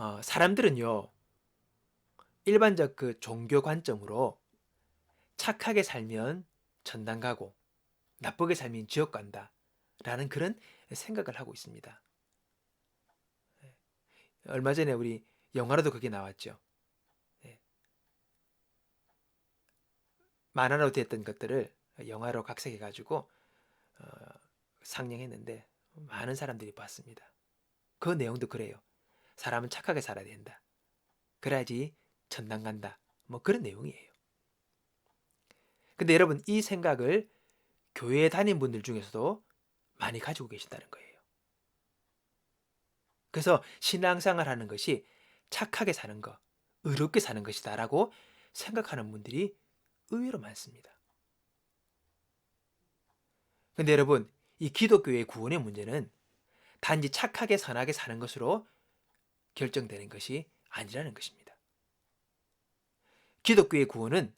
어, 사람들은요, 일반적 그 종교 관점으로 착하게 살면 전당 가고 나쁘게 살면 지옥 간다. 라는 그런 생각을 하고 있습니다. 예. 얼마 전에 우리 영화로도 그게 나왔죠. 예. 만화로 됐던 것들을 영화로 각색해가지고 어, 상영했는데 많은 사람들이 봤습니다. 그 내용도 그래요. 사람은 착하게 살아야 된다. 그래야지 전당 간다. 뭐 그런 내용이에요. 근데 여러분 이 생각을 교회에 다닌 분들 중에서도 많이 가지고 계신다는 거예요. 그래서 신앙생활 하는 것이 착하게 사는 것, 의롭게 사는 것이다 라고 생각하는 분들이 의외로 많습니다. 근데 여러분, 이 기독교의 구원의 문제는 단지 착하게 선하게 사는 것으로 결정되는 것이 아니라는 것입니다. 기독교의 구원은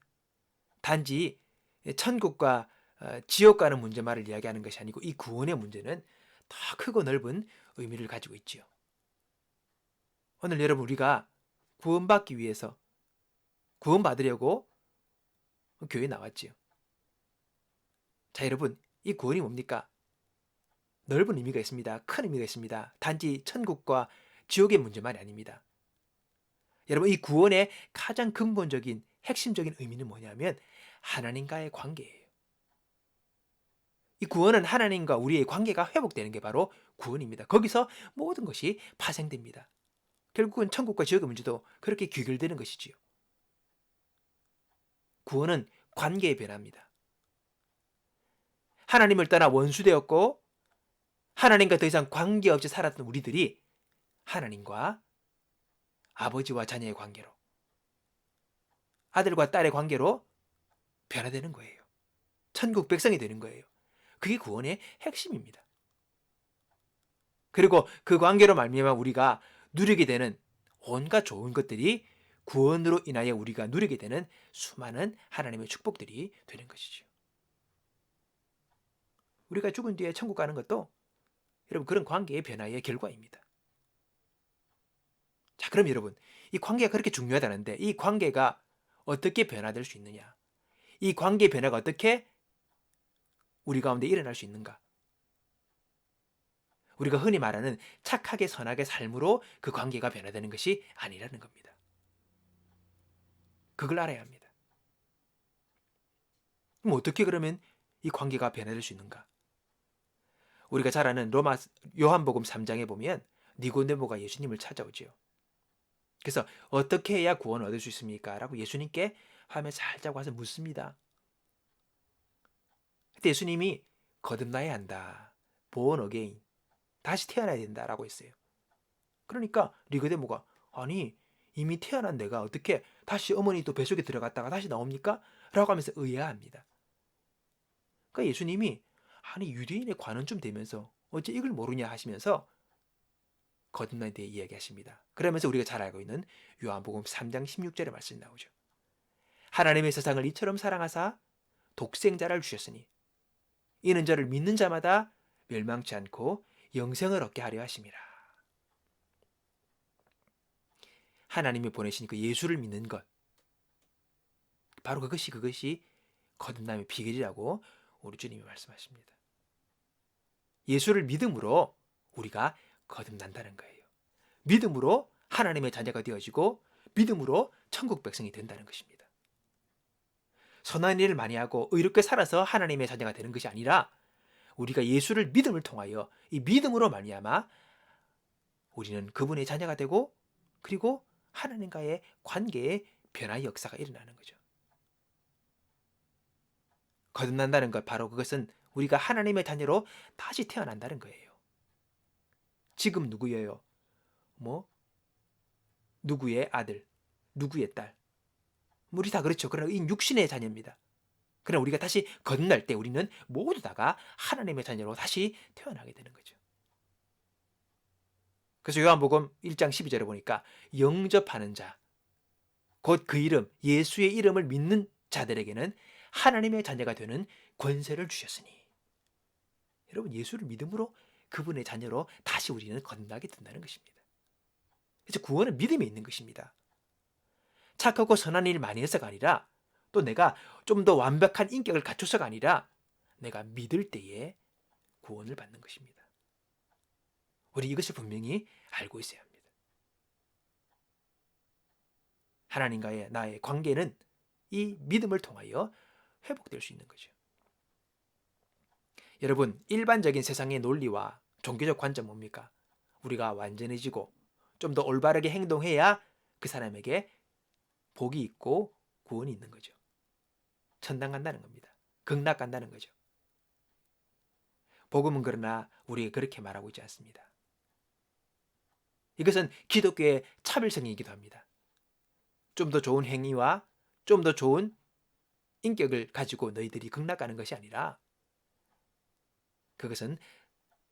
단지 천국과 어, 지옥 가는 문제만을 이야기하는 것이 아니고 이 구원의 문제는 더 크고 넓은 의미를 가지고 있지요. 오늘 여러분 우리가 구원받기 위해서 구원받으려고 교회에 나왔지요. 자, 여러분, 이 구원이 뭡니까? 넓은 의미가 있습니다. 큰 의미가 있습니다. 단지 천국과 지옥의 문제만이 아닙니다. 여러분, 이 구원의 가장 근본적인 핵심적인 의미는 뭐냐면 하나님과의 관계예요. 이 구원은 하나님과 우리의 관계가 회복되는 게 바로 구원입니다. 거기서 모든 것이 파생됩니다. 결국은 천국과 지옥의 문제도 그렇게 귀결되는 것이지요. 구원은 관계의 변화입니다. 하나님을 떠나 원수되었고 하나님과 더 이상 관계없이 살았던 우리들이 하나님과 아버지와 자녀의 관계로 아들과 딸의 관계로 변화되는 거예요. 천국 백성이 되는 거예요. 그게 구원의 핵심입니다. 그리고 그 관계로 말미암아 우리가 누리게 되는 온갖 좋은 것들이 구원으로 인하여 우리가 누리게 되는 수많은 하나님의 축복들이 되는 것이죠. 우리가 죽은 뒤에 천국 가는 것도 여러분 그런 관계의 변화의 결과입니다. 자, 그럼 여러분 이 관계가 그렇게 중요하다는데 이 관계가 어떻게 변화될 수 있느냐? 이 관계 변화가 어떻게 우리 가운데 일어날 수 있는가? 우리가 흔히 말하는 착하게 선하게 삶으로 그 관계가 변화되는 것이 아니라는 겁니다. 그걸 알아야 합니다. 그럼 어떻게 그러면 이 관계가 변화될 수 있는가? 우리가 잘 아는 로마 요한복음 3장에 보면 니고데모가 예수님을 찾아오지요. 그래서 어떻게 해야 구원을 얻을 수 있습니까? 라고 예수님께 화면 살짝 와서 묻습니다. 그때 예수님이 거듭나야 한다. 보온 어게인. 다시 태어나야 된다 라고 했어요. 그러니까 리그데모가 아니 이미 태어난 내가 어떻게 다시 어머니 또 뱃속에 들어갔다가 다시 나옵니까? 라고 하면서 의아합니다. 그러니까 예수님이 아니 유대인의 관은 좀 되면서 어째 이걸 모르냐 하시면서 거듭남에 대해 이야기하십니다. 그러면서 우리가 잘 알고 있는 요한복음 3장 16절의 말씀이 나오죠. 하나님의 세상을 이처럼 사랑하사 독생자를 주셨으니 이는 저를 믿는 자마다 멸망치 않고 영생을 얻게 하려 하심이라. 하나님이 보내신 그 예수를 믿는 것. 바로 그것이 그것이 거듭남의 비결이라고 우리 주님이 말씀하십니다. 예수를 믿음으로 우리가 거듭난다는 거예요. 믿음으로 하나님의 자녀가 되어지고 믿음으로 천국 백성이 된다는 것입니다. 선한 일을 많이 하고 의롭게 살아서 하나님의 자녀가 되는 것이 아니라 우리가 예수를 믿음을 통하여 이 믿음으로 말미암아 우리는 그분의 자녀가 되고 그리고 하나님과의 관계의 변화의 역사가 일어나는 거죠. 거듭난다는 것 바로 그것은 우리가 하나님의 자녀로 다시 태어난다는 거예요. 지금 누구예요? 뭐 누구의 아들, 누구의 딸, 우리 다 그렇죠. 그러나 이 육신의 자녀입니다. 그러나 우리가 다시 건날 때 우리는 모두 다가 하나님의 자녀로 다시 태어나게 되는 거죠. 그래서 요한복음 1장 12절에 보니까 영접하는 자, 곧 그 이름, 예수의 이름을 믿는 자들에게는 하나님의 자녀가 되는 권세를 주셨으니. 여러분, 예수를 믿음으로 그분의 자녀로 다시 우리는 건나게 된다는 것입니다. 이제 구원은 믿음에 있는 것입니다. 착하고 선한 일 많이 해서가 아니라 또 내가 좀 더 완벽한 인격을 갖춰서가 아니라 내가 믿을 때에 구원을 받는 것입니다. 우리 이것을 분명히 알고 있어야 합니다. 하나님과의 나의 관계는 이 믿음을 통하여 회복될 수 있는 거죠. 여러분, 일반적인 세상의 논리와 종교적 관점 뭡니까? 우리가 완전해지고 좀 더 올바르게 행동해야 그 사람에게 복이 있고 구원이 있는 거죠. 천당 간다는 겁니다. 극락 간다는 거죠. 복음은 그러나 우리가 그렇게 말하고 있지 않습니다. 이것은 기독교의 차별성이기도 합니다. 좀 더 좋은 행위와 좀 더 좋은 인격을 가지고 너희들이 극락 가는 것이 아니라 그것은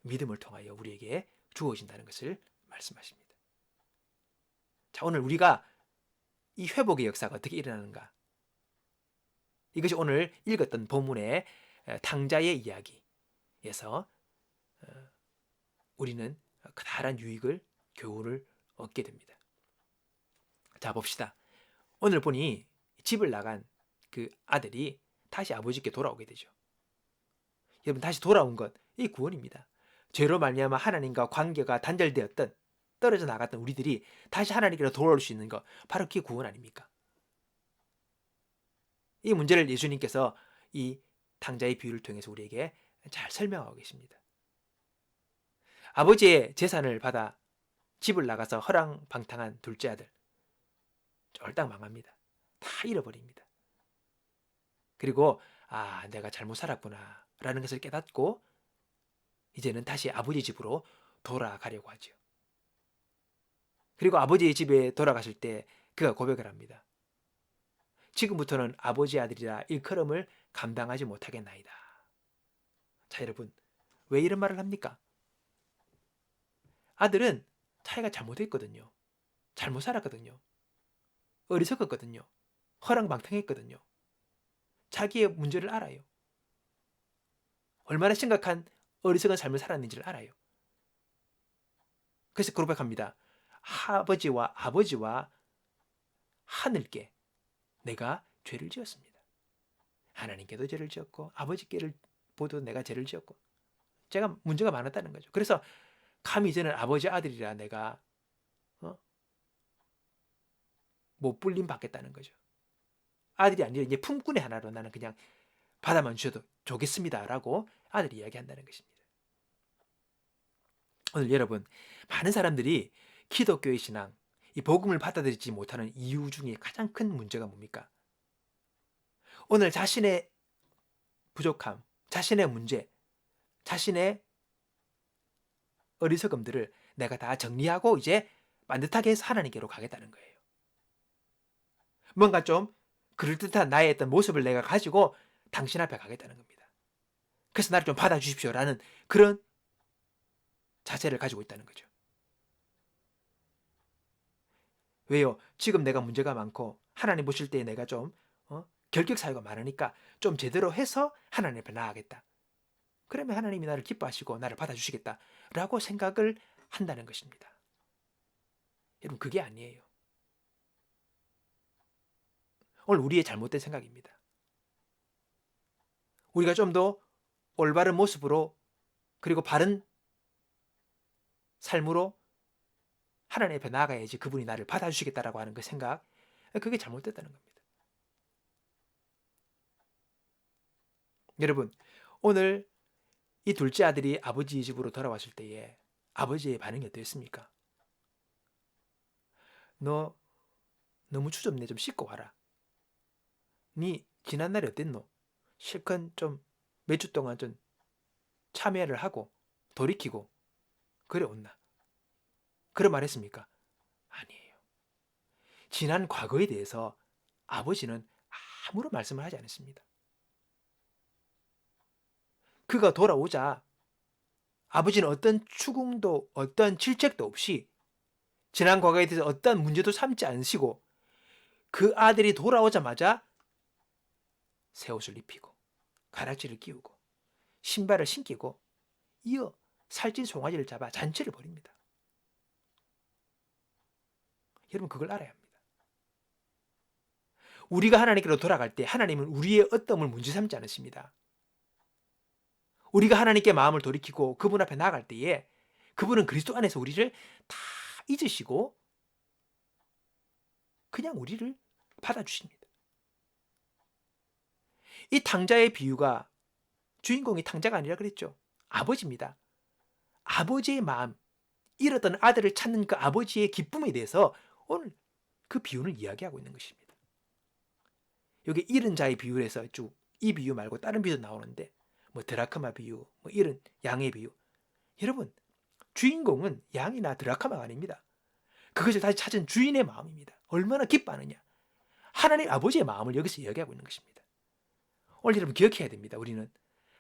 믿음을 통하여 우리에게 주어진다는 것을 말씀하십니다. 자, 오늘 우리가 이 회복의 역사가 어떻게 일어나는가? 이것이 오늘 읽었던 본문의 탕자의 이야기에서 어, 우리는 그다란 유익을 교훈을 얻게 됩니다. 자 봅시다. 오늘 보니 집을 나간 그 아들이 다시 아버지께 돌아오게 되죠. 여러분 다시 돌아온 것 이 구원입니다. 죄로 말미암아 하나님과 관계가 단절되었던 떨어져 나갔던 우리들이 다시 하나님께로 돌아올 수 있는 것 바로 그게 구원 아닙니까? 이 문제를 예수님께서 이 탕자의 비유를 통해서 우리에게 잘 설명하고 계십니다. 아버지의 재산을 받아 집을 나가서 허랑방탕한 둘째 아들 쫄딱 망합니다. 다 잃어버립니다. 그리고 아 내가 잘못 살았구나 라는 것을 깨닫고 이제는 다시 아버지 집으로 돌아가려고 하죠. 그리고 아버지의 집에 돌아가실 때 그가 고백을 합니다. 지금부터는 아버지 아들이라 일컬음을 감당하지 못하겠나이다. 자, 여러분, 왜 이런 말을 합니까? 아들은 차이가 잘못했거든요. 잘못 살았거든요. 어리석었거든요. 허랑방탕했거든요. 자기의 문제를 알아요. 얼마나 심각한 어리석은 삶을 살았는지를 알아요. 그래서 고백합니다. 아버지와 아버지와 하늘께 내가 죄를 지었습니다. 하나님께도 죄를 지었고 아버지께를 보도 내가 죄를 지었고 제가 문제가 많았다는 거죠. 그래서 감히 이제는 아버지 아들이라 내가 어? 못 불림 받겠다는 거죠. 아들이 아니라 이제 품꾼의 하나로 나는 그냥 받아만 주셔도 좋겠습니다라고 아들이 이야기한다는 것입니다. 오늘 여러분 많은 사람들이 기독교의 신앙, 이 복음을 받아들이지 못하는 이유 중에 가장 큰 문제가 뭡니까? 오늘 자신의 부족함, 자신의 문제, 자신의 어리석음들을 내가 다 정리하고 이제 반듯하게 해서 하나님께로 가겠다는 거예요. 뭔가 좀 그럴듯한 나의 어떤 모습을 내가 가지고 당신 앞에 가겠다는 겁니다. 그래서 나를 좀 받아주십시오라는 그런 자세를 가지고 있다는 거죠. 왜요? 지금 내가 문제가 많고 하나님 보실 때 내가 좀 어? 결격 사유가 많으니까 좀 제대로 해서 하나님 앞에 나아가겠다. 그러면 하나님이 나를 기뻐하시고 나를 받아주시겠다라고 생각을 한다는 것입니다. 여러분 그게 아니에요. 오늘 우리의 잘못된 생각입니다. 우리가 좀 더 올바른 모습으로 그리고 바른 삶으로 하나님 앞에 나아가야지 그분이 나를 받아주시겠다라고 하는 그 생각 그게 잘못됐다는 겁니다. 여러분 오늘 이 둘째 아들이 아버지 집으로 돌아왔을 때에 아버지의 반응이 어땠습니까? 너 너무 추접네 좀 씻고 와라. 네 지난날이 어땠노? 실컷 좀 몇 주 동안 좀 참여를 하고 돌이키고 그래 온나. 그런 말 했습니까? 아니에요. 지난 과거에 대해서 아버지는 아무런 말씀을 하지 않았습니다. 그가 돌아오자 아버지는 어떤 추궁도 어떤 질책도 없이 지난 과거에 대해서 어떤 문제도 삼지 않으시고 그 아들이 돌아오자마자 새 옷을 입히고 가락지를 끼우고 신발을 신기고 이어 살찐 송아지를 잡아 잔치를 벌입니다. 여러분 그걸 알아야 합니다. 우리가 하나님께로 돌아갈 때 하나님은 우리의 어떠함을 문제 삼지 않으십니다. 우리가 하나님께 마음을 돌이키고 그분 앞에 나아갈 때에 그분은 그리스도 안에서 우리를 다 잊으시고 그냥 우리를 받아주십니다. 이 탕자의 비유가 주인공이 탕자가 아니라 그랬죠. 아버지입니다. 아버지의 마음, 잃었던 아들을 찾는 그 아버지의 기쁨에 대해서 오늘 그 비유를 이야기하고 있는 것입니다. 여기 잃은 자의 비유에서 쭉 이 비유 말고 다른 비유도 나오는데 뭐 드라크마 비유, 뭐 이런 양의 비유. 여러분, 주인공은 양이나 드라크마가 아닙니다. 그것을 다시 찾은 주인의 마음입니다. 얼마나 기뻐하느냐. 하나님 아버지의 마음을 여기서 이야기하고 있는 것입니다. 오늘 여러분 기억해야 됩니다. 우리는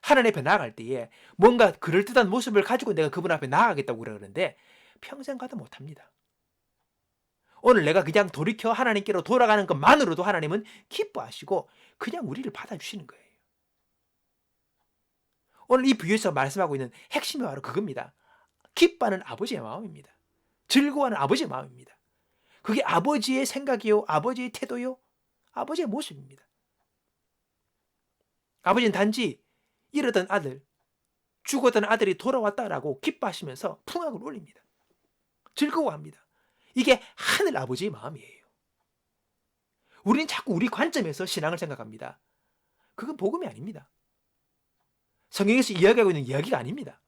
하나님 앞에 나아갈 때에 뭔가 그럴듯한 모습을 가지고 내가 그분 앞에 나아가겠다고 그러는데 평생 가도 못합니다. 오늘 내가 그냥 돌이켜 하나님께로 돌아가는 것만으로도 하나님은 기뻐하시고 그냥 우리를 받아주시는 거예요. 오늘 이 비유에서 말씀하고 있는 핵심이 바로 그겁니다. 기뻐하는 아버지의 마음입니다. 즐거워하는 아버지의 마음입니다. 그게 아버지의 생각이요, 아버지의 태도요, 아버지의 모습입니다. 아버지는 단지 잃었던 아들, 죽었던 아들이 돌아왔다라고 기뻐하시면서 풍악을 올립니다. 즐거워합니다. 이게 하늘 아버지의 마음이에요. 우리는 자꾸 우리 관점에서 신앙을 생각합니다. 그건 복음이 아닙니다. 성경에서 이야기하고 있는 이야기가 아닙니다.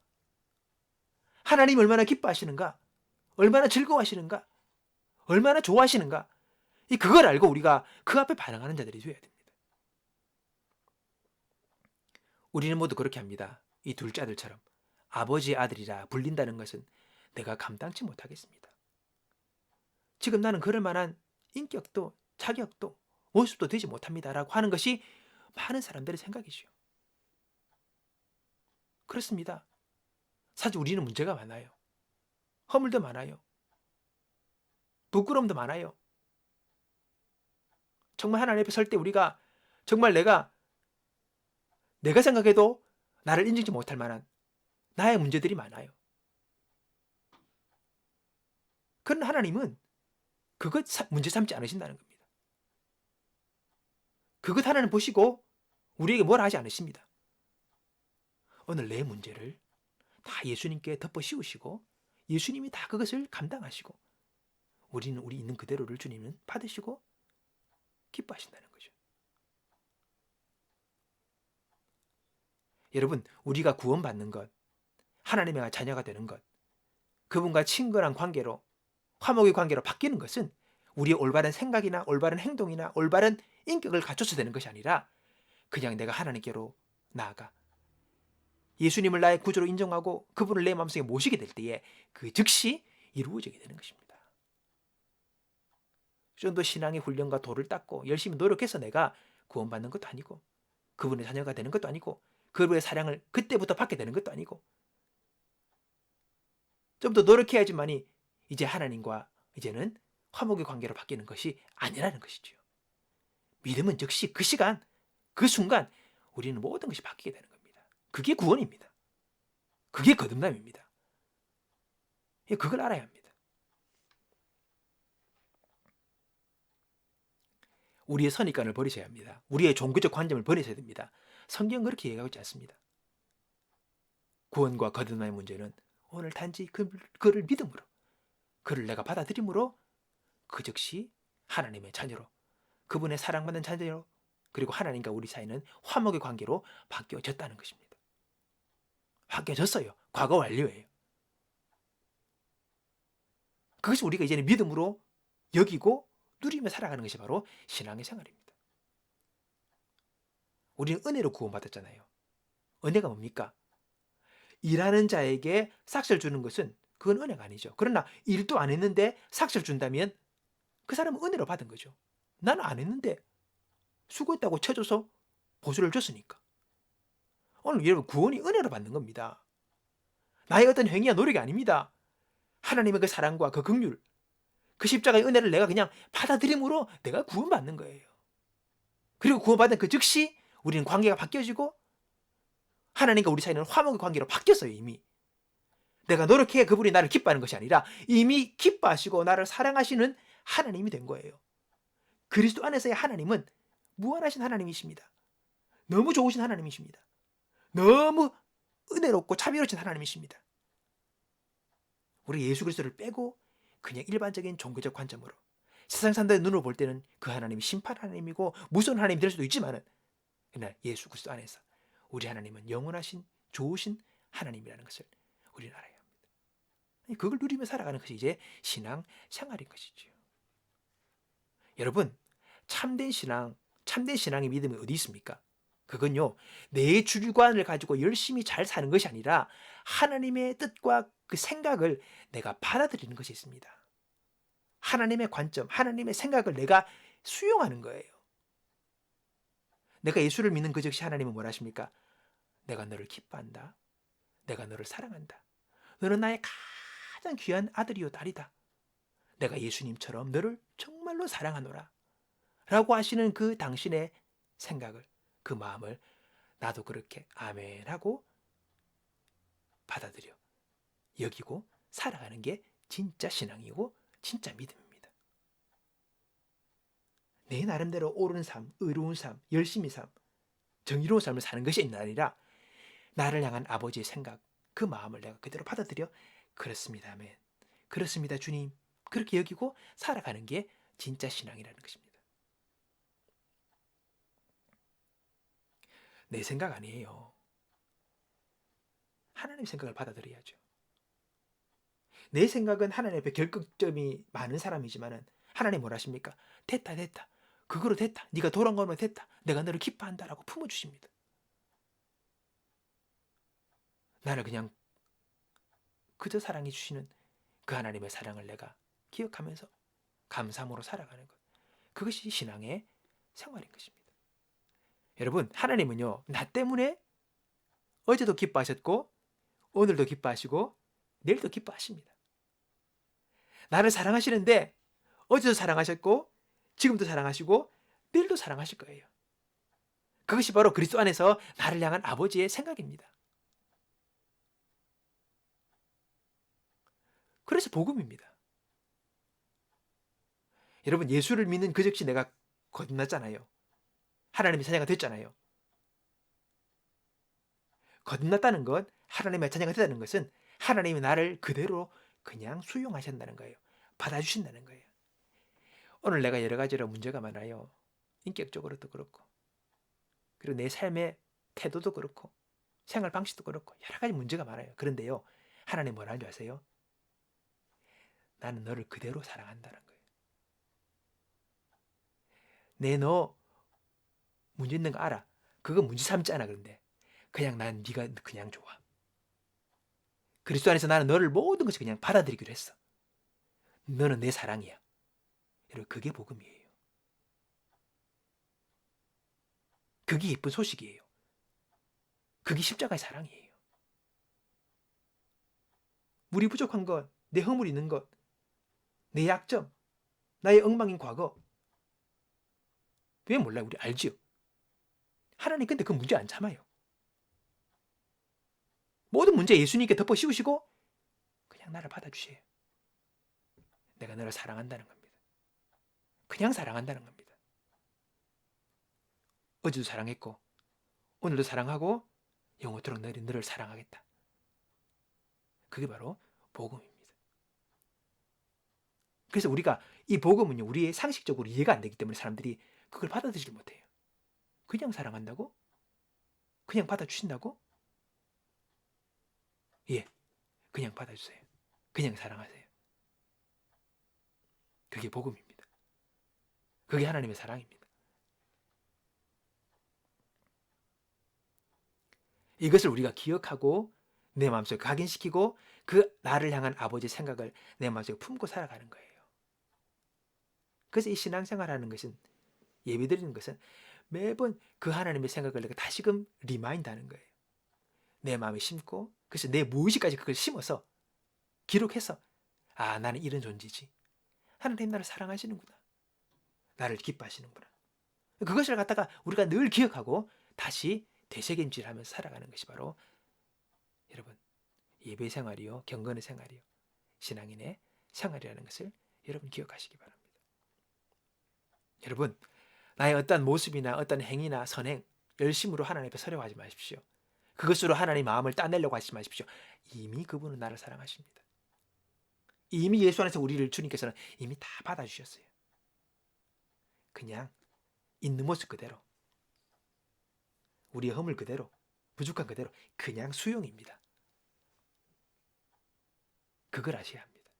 하나님 얼마나 기뻐하시는가? 얼마나 즐거워하시는가? 얼마나 좋아하시는가? 이 그걸 알고 우리가 그 앞에 반응하는 자들이 되어야 됩니다. 우리는 모두 그렇게 합니다. 이 둘째 아들처럼 아버지의 아들이라 불린다는 것은 내가 감당치 못하겠습니다. 지금 나는 그럴 만한 인격도 자격도 모습도 되지 못합니다라고 하는 것이 많은 사람들의 생각이죠. 그렇습니다. 사실 우리는 문제가 많아요. 허물도 많아요. 부끄러움도 많아요. 정말 하나님 앞에 설 때 우리가 정말 내가 내가 생각해도 나를 인정지 못할 만한 나의 문제들이 많아요. 그런 하나님은 그것 문제 삼지 않으신다는 겁니다. 그것 하나는 보시고 우리에게 뭘 하지 않으십니다. 오늘 내 문제를 다 예수님께 덮어 씌우시고 예수님이 다 그것을 감당하시고 우리는 우리 있는 그대로를 주님은 받으시고 기뻐하신다는 거죠. 여러분, 우리가 구원받는 것, 하나님의 자녀가 되는 것, 그분과 친근한 관계로, 화목의 관계로 바뀌는 것은 우리의 올바른 생각이나 올바른 행동이나 올바른 인격을 갖춰서 되는 것이 아니라 그냥 내가 하나님께로 나아가 예수님을 나의 구주로 인정하고 그분을 내 마음속에 모시게 될 때에 그 즉시 이루어지게 되는 것입니다. 좀 더 신앙의 훈련과 도를 닦고 열심히 노력해서 내가 구원받는 것도 아니고 그분의 자녀가 되는 것도 아니고 그분의 사랑을 그때부터 받게 되는 것도 아니고 좀 더 노력해야지만이 이제 하나님과 이제는 화목의 관계로 바뀌는 것이 아니라는 것이죠. 믿음은 즉시 그 시간, 그 순간 우리는 모든 것이 바뀌게 되는 겁니다. 그게 구원입니다. 그게 거듭남입니다. 그걸 알아야 합니다. 우리의 선입관을 버리셔야 합니다. 우리의 종교적 관점을 버리셔야 됩니다. 성경은 그렇게 얘기하고 있지 않습니다. 구원과 거듭남의 문제는 오늘 단지 그, 그를 믿음으로 그를 내가 받아들임으로 그 즉시 하나님의 자녀로 그분의 사랑받는 자녀로 그리고 하나님과 우리 사이는 화목의 관계로 바뀌어졌다는 것입니다. 바뀌어졌어요. 과거 완료예요. 그것이 우리가 이제는 믿음으로 여기고 누리며 살아가는 것이 바로 신앙의 생활입니다. 우리는 은혜로 구원받았잖아요. 은혜가 뭡니까? 일하는 자에게 삭스를 주는 것은 그건 은혜가 아니죠. 그러나 일도 안 했는데 삭스를 준다면 그 사람은 은혜로 받은 거죠. 나는 안 했는데 수고했다고 쳐줘서 보수를 줬으니까. 오늘 여러분 구원이 은혜로 받는 겁니다. 나의 어떤 행위와 노력이 아닙니다. 하나님의 그 사랑과 그 긍휼, 그 십자가의 은혜를 내가 그냥 받아들임으로 내가 구원받는 거예요. 그리고 구원받은 그 즉시 우리는 관계가 바뀌어지고 하나님과 우리 사이는 화목의 관계로 바뀌었어요, 이미. 내가 노력해 그분이 나를 기뻐하는 것이 아니라 이미 기뻐하시고 나를 사랑하시는 하나님이 된 거예요. 그리스도 안에서의 하나님은 무한하신 하나님이십니다. 너무 좋으신 하나님이십니다. 너무 은혜롭고 자비로우신 하나님이십니다. 우리 예수 그리스도를 빼고 그냥 일반적인 종교적 관점으로 세상 사람들의 눈으로 볼 때는 그 하나님이 심판 하나님이고 무서운 하나님이 될 수도 있지만은 그러나 예수 그리스도 안에서 우리 하나님은 영원하신 좋으신 하나님이라는 것을 우리는 알아야 합니다. 그걸 누리며 살아가는 것이 이제 신앙 생활인 것이죠. 여러분 참된 신앙, 참된 신앙의 믿음이 어디 있습니까? 그건요, 내 주관을 가지고 열심히 잘 사는 것이 아니라 하나님의 뜻과 그 생각을 내가 받아들이는 것이 있습니다. 하나님의 관점, 하나님의 생각을 내가 수용하는 거예요. 내가 예수를 믿는 그 즉시 하나님은 뭘 하십니까? 내가 너를 기뻐한다. 내가 너를 사랑한다. 너는 나의 가장 귀한 아들이요 딸이다. 내가 예수님처럼 너를 정말로 사랑하노라. 라고 하시는 그 당신의 생각을, 그 마음을 나도 그렇게 아멘 하고 받아들여 여기고 살아가는 게 진짜 신앙이고 진짜 믿음입니다. 내 나름대로 옳은 삶, 의로운 삶, 열심히 삶, 정의로운 삶을 사는 것이 아니라 나를 향한 아버지의 생각, 그 마음을 내가 그대로 받아들여 그렇습니다. 아멘. 그렇습니다. 주님. 그렇게 여기고 살아가는 게 진짜 신앙이라는 것입니다. 내 생각 아니에요. 하나님 생각을 받아들여야죠. 내 생각은 하나님 앞에 결극점이 많은 사람이지만은 하나님 뭘 하십니까? 됐다 됐다. 그거로 됐다. 네가 돌아가면 됐다. 내가 너를 기뻐한다라고 품어 주십니다. 나를 그냥 그저 사랑해 주시는 그 하나님의 사랑을 내가 기억하면서 감사함으로 살아가는 것. 그것이 신앙의 생활인 것입니다. 여러분, 하나님은요, 나 때문에 어제도 기뻐하셨고, 오늘도 기뻐하시고, 내일도 기뻐하십니다. 나를 사랑하시는데, 어제도 사랑하셨고, 지금도 사랑하시고, 내일도 사랑하실 거예요. 그것이 바로 그리스도 안에서 나를 향한 아버지의 생각입니다. 그래서 복음입니다. 여러분 예수를 믿는 그 즉시 내가 거듭났잖아요. 하나님의 자녀가 됐잖아요. 거듭났다는 것, 하나님의 자녀가 됐다는 것은 하나님이 나를 그대로 그냥 수용하신다는 거예요. 받아주신다는 거예요. 오늘 내가 여러 가지로 문제가 많아요. 인격적으로도 그렇고, 그리고 내 삶의 태도도 그렇고, 생활 방식도 그렇고, 여러 가지 문제가 많아요. 그런데요, 하나님 뭐라 하는지 아세요? 나는 너를 그대로 사랑한다는 거예요. 내 너 문제 있는 거 알아. 그거 문제 삼지 않아 그런데 그냥 난 네가 그냥 좋아. 그리스도 안에서 나는 너를 모든 것을 그냥 받아들이기로 했어. 너는 내 사랑이야. 여러분 그게 복음이에요. 그게 예쁜 소식이에요. 그게 십자가의 사랑이에요. 물이 부족한 것, 내 허물 있는 것, 내 약점, 나의 엉망인 과거. 왜 몰라요? 우리 알지요? 하나님 근데 그 문제 안 참아요. 모든 문제 예수님께 덮어 씌우시고 그냥 나를 받아주세요. 내가 너를 사랑한다는 겁니다. 그냥 사랑한다는 겁니다. 어제도 사랑했고 오늘도 사랑하고 영원토록 너를, 너를 사랑하겠다. 그게 바로 복음입니다. 그래서 우리가 이 복음은요, 우리의 상식적으로 이해가 안 되기 때문에 사람들이 그걸 받아들이지 못해요. 그냥 사랑한다고? 그냥 받아주신다고? 예, 그냥 받아주세요. 그냥 사랑하세요. 그게 복음입니다. 그게 하나님의 사랑입니다. 이것을 우리가 기억하고 내 마음속에 각인시키고 그 나를 향한 아버지의 생각을 내 마음속에 품고 살아가는 거예요. 그래서 이 신앙생활하는 것은 예배드리는 것은 매번 그 하나님의 생각을 내가 다시금 리마인드하는 거예요. 내 마음에 심고 그래서 내 무의식까지 그걸 심어서 기록해서 아 나는 이런 존재지. 하나님 나를 사랑하시는구나. 나를 기뻐하시는구나. 그것을 갖다가 우리가 늘 기억하고 다시 되새김질하면서 살아가는 것이 바로 여러분 예배 생활이요 경건의 생활이요 신앙인의 생활이라는 것을 여러분 기억하시기 바랍니다. 여러분, 나의 어떤 모습이나 어떤 행위나 선행, 열심으로 하나님 앞에 서려하지 마십시오. 그것으로 하나님 마음을 따내려고 하지 마십시오. 이미 그분은 나를 사랑하십니다. 이미 예수 안에서 우리를 주님께서는 이미 다 받아주셨어요. 그냥 있는 모습 그대로 우리의 허물 그대로 부족한 그대로 그냥 수용입니다. 그걸 아셔야 합니다.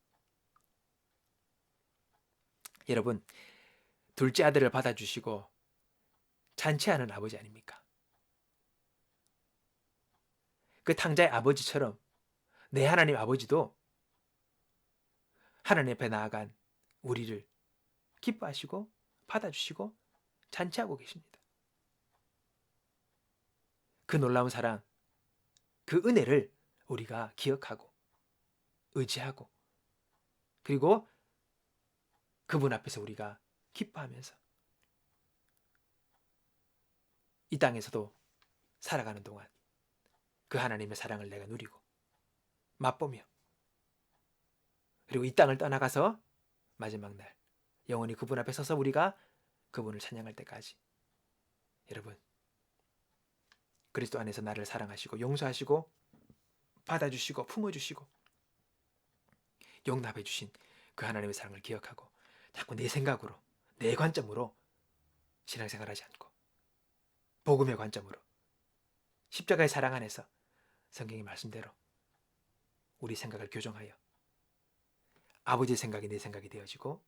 여러분, 둘째 아들을 받아주시고 잔치하는 아버지 아닙니까? 그 탕자의 아버지처럼 내 하나님 아버지도 하나님 앞에 나아간 우리를 기뻐하시고 받아주시고 잔치하고 계십니다. 그 놀라운 사랑, 그 은혜를 우리가 기억하고 의지하고 그리고 그분 앞에서 우리가 기뻐하면서 이 땅에서도 살아가는 동안 그 하나님의 사랑을 내가 누리고 맛보며 그리고 이 땅을 떠나가서 마지막 날 영원히 그분 앞에 서서 우리가 그분을 찬양할 때까지. 여러분 그리스도 안에서 나를 사랑하시고 용서하시고 받아주시고 품어주시고 용납해 주신 그 하나님의 사랑을 기억하고 자꾸 내 생각으로 내 관점으로 신앙생활하지 않고 복음의 관점으로 십자가의 사랑 안에서 성경의 말씀대로 우리 생각을 교정하여 아버지의 생각이 내 생각이 되어지고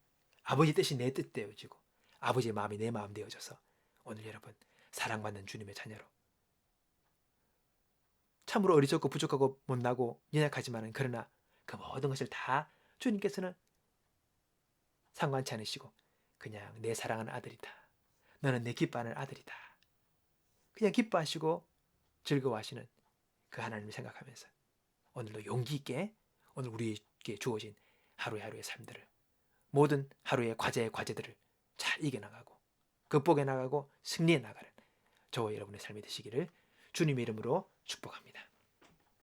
아버지 뜻이 내뜻 되어지고 아버지의 마음이 내 마음 되어져서 오늘 여러분 사랑받는 주님의 자녀로 참으로 어리석고 부족하고 못나고 연약하지만은 그러나 그 모든 것을 다 주님께서는 상관치 않으시고 그냥 내 사랑하는 아들이다. 너는 내 기뻐하는 아들이다. 그냥 기뻐하시고 즐거워하시는 그 하나님을 생각하면서 오늘도 용기 있게 오늘 우리에게 주어진 하루의 하루의 삶들을 모든 하루의 과제의 과제들을 잘 이겨나가고 극복해 나가고 승리해 나가는 저와 여러분의 삶이 되시기를 주님의 이름으로 축복합니다.